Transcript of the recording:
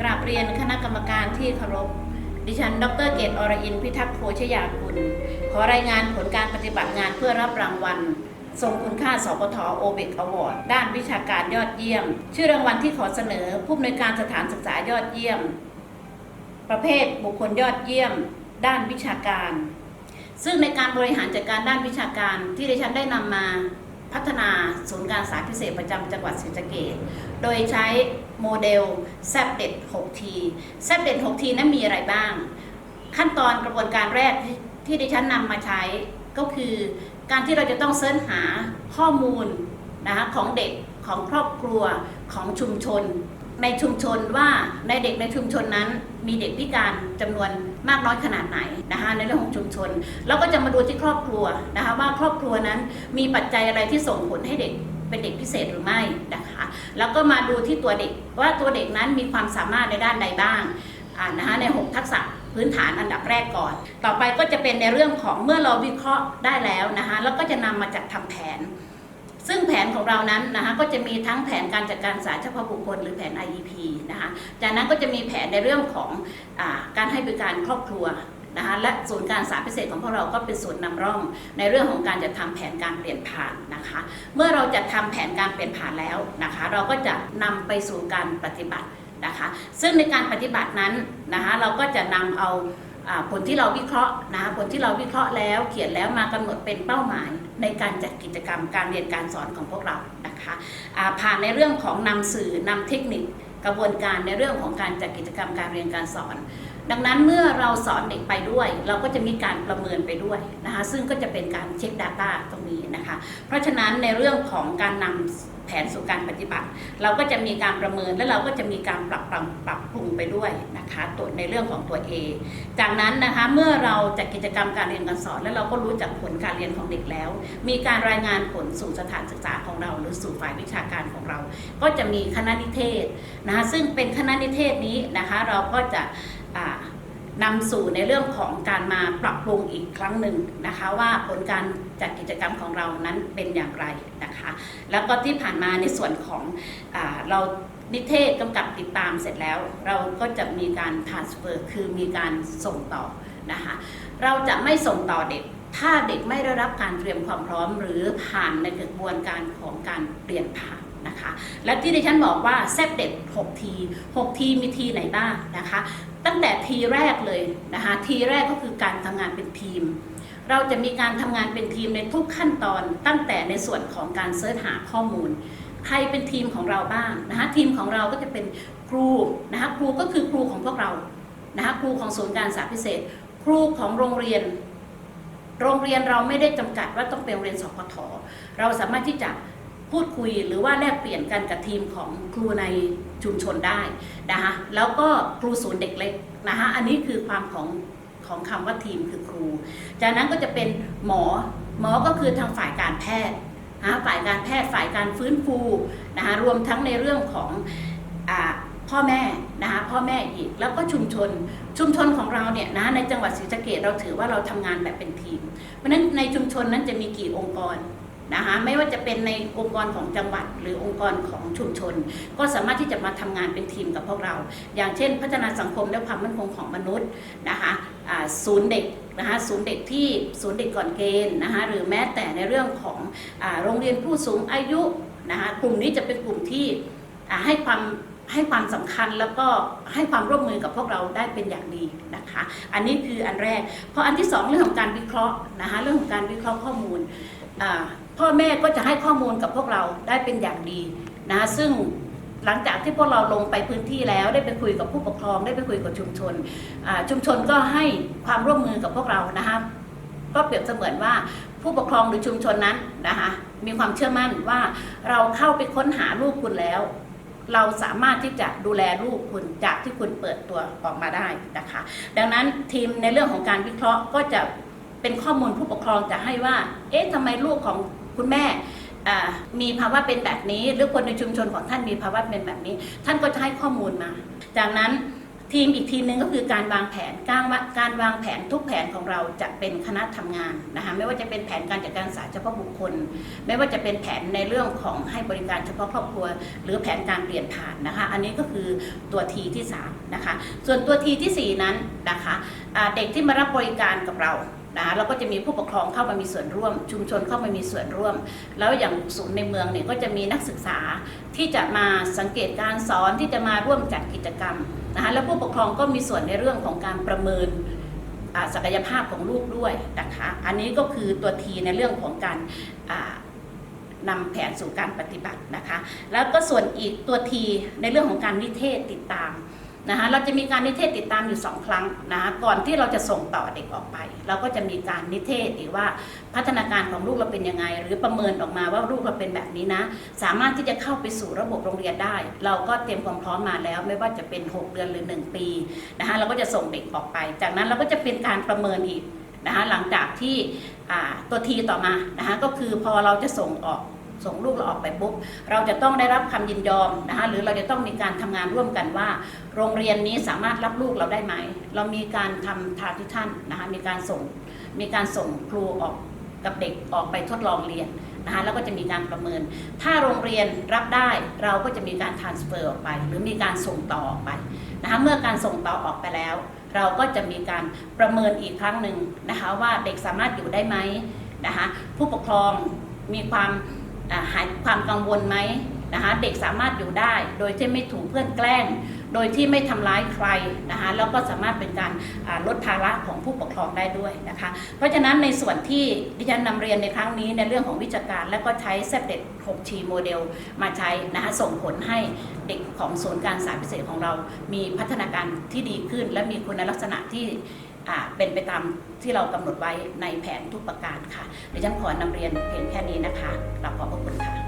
กราบเรียนคณะกรรมการที่เคารพ ดิฉัน ดรเกตอรอินทร์พิทักษ์โภชยากุลขอรายงานผลการปฏิบัติงานเพื่อรับรางวัลทรงคุณค่า สปทโอเบกอวอร์ดด้านวิชาการยอดเยี่ยม ชื่อรางวัลที่ขอเสนอ ผู้อำนวยการสถานศึกษายอดเยี่ยม ประเภทบุคคลยอดเยี่ยม ด้านวิชาการ ซึ่งในการบริหารจัดการด้านวิชาการที่ดิฉันได้นำมา พัฒนาศูนย์การศึกษาพิเศษประจำจังหวัดศรีสะเกษโดยใช้โมเดล z เด็ด 6T z เด็ด 6T นั้นมีอะไรบ้าง ขั้นตอนกระบวนการแรกที่ดิฉันนำมาใช้ก็คือการที่เราจะต้องเสิร์ชหาข้อมูลนะคะของเด็กของครอบครัวของชุมชน ในชุมชนว่าในเด็กในชุมชนนั้นมีเด็กพิการจำนวน มากน้อยขนาดไหนนะคะในเรื่องของชุมชนเราก็จะมาดูที่ครอบครัวนะคะว่าครอบครัวนั้นมีปัจจัยอะไรที่ส่งผลให้เด็กเป็นเด็กพิเศษหรือไม่นะคะแล้วก็มาดูที่ตัวเด็กว่าตัวเด็กนั้นมีความสามารถในด้านใดบ้างนะคะใน 6 ทักษะพื้นฐานอันดับแรกก่อน ต่อไปก็จะเป็นในเรื่องของเมื่อเราวิเคราะห์ได้แล้วนะคะแล้วก็จะนำมาจัดทำแผน ซึ่งแผนของเรานั้นนะคะก็จะมีทั้งแผนการจัดการศึกษาเฉพาะบุคคลหรือแผน IEP นะคะจากนั้นก็จะมีแผนในเรื่องของอการให้บริการครอบครัวนะคะและศูนย์การศึกษาพิเศษของพวกเราก็เป็นศูนย์นำร่อง ในเรื่องของการจัดทำแผนการเปลี่ยนผ่านนะคะ เมื่อเราจัดทำแผนการเปลี่ยนผ่านแล้วนะคะ เราก็จะนำไปสู่การปฏิบัตินะคะ ซึ่งในการปฏิบัตินั้นนะคะเราก็จะนำเอา ผลที่เราวิเคราะห์นะผลที่เราวิเคราะห์แล้ว เขียนแล้วมากำหนดเป็นเป้าหมายในการจัดกิจกรรมการเรียนการสอนของพวกเรานะคะผ่านในเรื่องของนำสื่อนำเทคนิคกระบวนการในเรื่องของการจัดกิจกรรมการเรียนการสอน ดังนั้นเมื่อเราสอนเด็กไปด้วย เราก็จะมีการประเมินไปด้วยนะคะซึ่งก็จะเป็นการเช็ค Data ตรงนี้นะคะเพราะฉะนั้นในเรื่องของการนำแผนสู่การปฏิบัติ เราก็จะมีการประเมินและเราก็จะมีการปรับปรับปรับ ไปด้วยนะคะตัวในเรื่องของตัว A จากนั้นนะคะเมื่อเราจัดกิจกรรมการเรียนการสอน แล้วเราก็รู้จักผลการเรียนของเด็กแล้ว มีการรายงานผลสู่สถานศึกษาของเรา หรือสู่ฝ่ายวิชาการของเรา ก็จะมีคณะนิเทศนะคะซึ่งเป็นคณะนิเทศนี้นะคะเราก็จะ นำสู่ในเรื่องของการมาปรับปรุงอีกครั้งหนึ่งนะคะ ว่าผลการจัดกิจกรรมของเรานั้นเป็นอย่างไรนะคะ แล้วก็ที่ผ่านมาในส่วนของอเรานิเทศกำกับติดตามเสร็จแล้ว เราก็จะมีการ transfer คือมีการส่งต่อนะคะ เราจะไม่ส่งต่อเด็ก ถ้าเด็กไม่ได้รับการเตรียมความพร้อม หรือผ่านในกระบวนการของการเปลี่ยนผ่านนะคะ และที่ดิฉันบอกว่าแซบเด็ด6ที 6 ทีมีทีไหนบ้างนะคะ ตั้งแต่ทีแรกเลยนะคะทีแรกก็คือการทำงานเป็นทีม เราจะมีการทำงานเป็นทีมในทุกขั้นตอนตั้งแต่ในส่วนของการเสิร์ชหาข้อมูล ใครเป็นทีมของเราบ้างนะคะทีมของเราก็จะเป็นครูนะคะครูก็คือครูของพวกเรานะคะครูของศูนย์การศึกษาพิเศษ ครูของโรงเรียน โรงเรียนเราไม่ได้จำกัดว่าต้องเป็นโรงเรียนสพทเราสามารถที่จะ พูดคุยหรือว่าแลกเปลี่ยนกันกับทีมของครูในชุมชนได้นะคะแล้วก็ครูศูนย์เด็กเล็กนะคะอันนี้คือความของของคำว่าทีมคือครู จากนั้นก็จะเป็นหมอหมอก็คือทางฝ่ายการแพทย์นะฝ่ายการแพทย์ฝ่ายการฟื้นฟูนะคะรวมทั้งในเรื่องของอพ่อแม่นะคะพ่อแม่อีกแล้วก็ชุมชนชุมชนของเราเนี่ยนะในจังหวัดศรีสะเกดเราถือว่าเราทำงานแบบเป็นทีม เพราะฉะนั้นในชุมชนนั้นจะมีกี่องค์กร นะคะไม่ว่าจะเป็นในองค์กรของจังหวัด หรือองค์กรของชุมชน ก็สามารถที่จะมาทำงานเป็นทีมกับพวกเรา อย่างเช่น พัฒนาสังคมและความมั่นคงของมนุษย์นะคะศูนย์เด็กนะคะศูนย์เด็กที่ศูนย์เด็กก่อนเกณฑ์นะคะหรือแม้แต่ในเรื่องของอโรงเรียนผู้สูงอายุนะคะกลุ่มนี้จะเป็นกลุ่มที่ให้ความให้ความสำคัญแล้วก็ให้ความร่วมมือกับพวกเราได้เป็นอย่างดีนะคะ อันนี้คืออันแรกพราะอันที่สองเรื่องของการวิเคราะห์นะคะเรื่องของการวิเคราะห์ข้อมูล พ่อแม่ก็จะให้ข้อมูลกับพวกเราได้เป็นอย่างดีนะคะซึ่งหลังจากที่พวกเราลงไปพื้นที่แล้วได้ไปคุยกับผู้ปกครอง ได้ไปคุยกับชุมชนชุมชนก็ให้ความร่วมมือกับพวกเรานะคะก็เปรียบเสมือนว่าผู้ปกครองหรือชุมชนนั้นนะคะมีความเชื่อมั่นว่าเราเข้าไปค้นหาลูกคุณแล้ว เราสามารถที่จะดูแลลูกคุณจากที่คุณเปิดตัวออกมาได้นะคะ ดังนั้นทีมในเรื่องของการวิเคราะห์ก็จะ เป็นข้อมูลผู้ปกครองจะให้ว่า เอ๊ะทำไมลูกของคุณแม่มีภาวะเป็นแบบนี้ หรือคนในชุมชนของท่านมีภาวะเป็นแบบนี้ ท่านก็จะให้ข้อมูลมา จากนั้นทีมอีกทีมหนึ่งก็คือการวางแผนการวาการวางแผนทุกแผนของเราจะเป็นคณะทำงานนะคะไม่ว่าจะเป็นแผนการจัดการสาเฉพาะบุคคล ไม่ว่าจะเป็นแผนในเรื่องของให้บริการเฉพาะครอบครัว หรือแผนการเปลี่ยนผ่านนะคะ อันนี้ก็คือตัวทีที่3นะคะส่วนตัวทีที่ 4 นั้นนะคะเด็กที่มารับบริการกับเรา นะคะเราก็จะมีผู้ปกครองเข้ามามีส่วนร่วม ชุมชนเข้ามามีส่วนร่วม แล้วอย่างศูนย์ในเมืองเนี่ยก็จะมีนักศึกษาที่จะมาสังเกตการสอนที่จะมาร่วมจัดกิจกรรมนะคะแล้วผู้ปกครองก็มีส่วนในเรื่องของการประเมินศักยภาพของลูกด้วยนะคะอันนี้ก็คือตัวทีในเรื่องของการนำแผนสู่การปฏิบัตินะคะ แล้วก็ส่วนอีกตัวทีในเรื่องของการนิเทศติดตาม นะคะเราจะมีการนิเทศติดตามอยู่ 2 ครั้งนะคะก่อนที่เราจะส่งต่อเด็กออกไป เราก็จะมีการนิเทศอีกว่าพัฒนาการของลูกเราเป็นยังไง หรือประเมินออกมาว่าลูกเราเป็นแบบนี้นะ สามารถที่จะเข้าไปสู่ระบบโรงเรียนได้ เราก็เตรียมความพร้อมมาแล้ว ไม่ว่าจะเป็น 6 เดือนหรือ 1 ปีนะคะเราก็จะส่งเด็กออกไป จากนั้นเราก็จะเป็นการประเมินอีกนะคะหลังจากที่อ่าตัวทีต่อมานะคะก็คือพอเราจะส่งออก ส่งลูกเราออกไปปุ๊บเราจะต้องได้รับคำยินยอมนะคะหรือเราจะต้องมีการทำงานร่วมกันว่า โรงเรียนนี้สามารถรับลูกเราได้ไหม เรามีการทำทาทิท่านนะคะมีการส่งมีการส่งครูออกกับเด็กออกไปทดลองเรียนนะคะแล้วก็จะมีการประเมิน ถ้าโรงเรียนรับได้เราก็จะมีการ transfer ออกไป หรือมีการส่งต่อออกไปนะคะเมื่อการส่งต่อออกไปแล้ว เราก็จะมีการประเมินอีกครั้งหนึ่งนะคะว่าเด็กสามารถอยู่ได้ไหมนะคะผู้ปกครองมีความ หายความกังวลไหมนะคะเด็กสามารถอยู่ได้โดยที่ไม่ถูกเพื่อนแกล้ง โดยที่ไม่ทำร้ายใครนะคะแล้วก็สามารถเป็นการลดภาระของผู้ปกครองได้ด้วยนะคะเพราะฉะนั้นในส่วนที่ดิฉันนำเรียนในครั้งนี้ในเรื่องของวิชาการ และก็ใช้เซฟเด็ด 6T โมเดลมาใช้นะคะส่งผลให้เด็กของศูนย์การสายพิเศษของเรา มีพัฒนาการที่ดีขึ้น และมีคุณลักษณะที่ เป็นไปตามที่เรากำหนดไว้ในแผนทุกประการค่ะดิฉันขอนำเรียนเพียงแค่นี้นะคะกราบขอบพระคุณค่ะ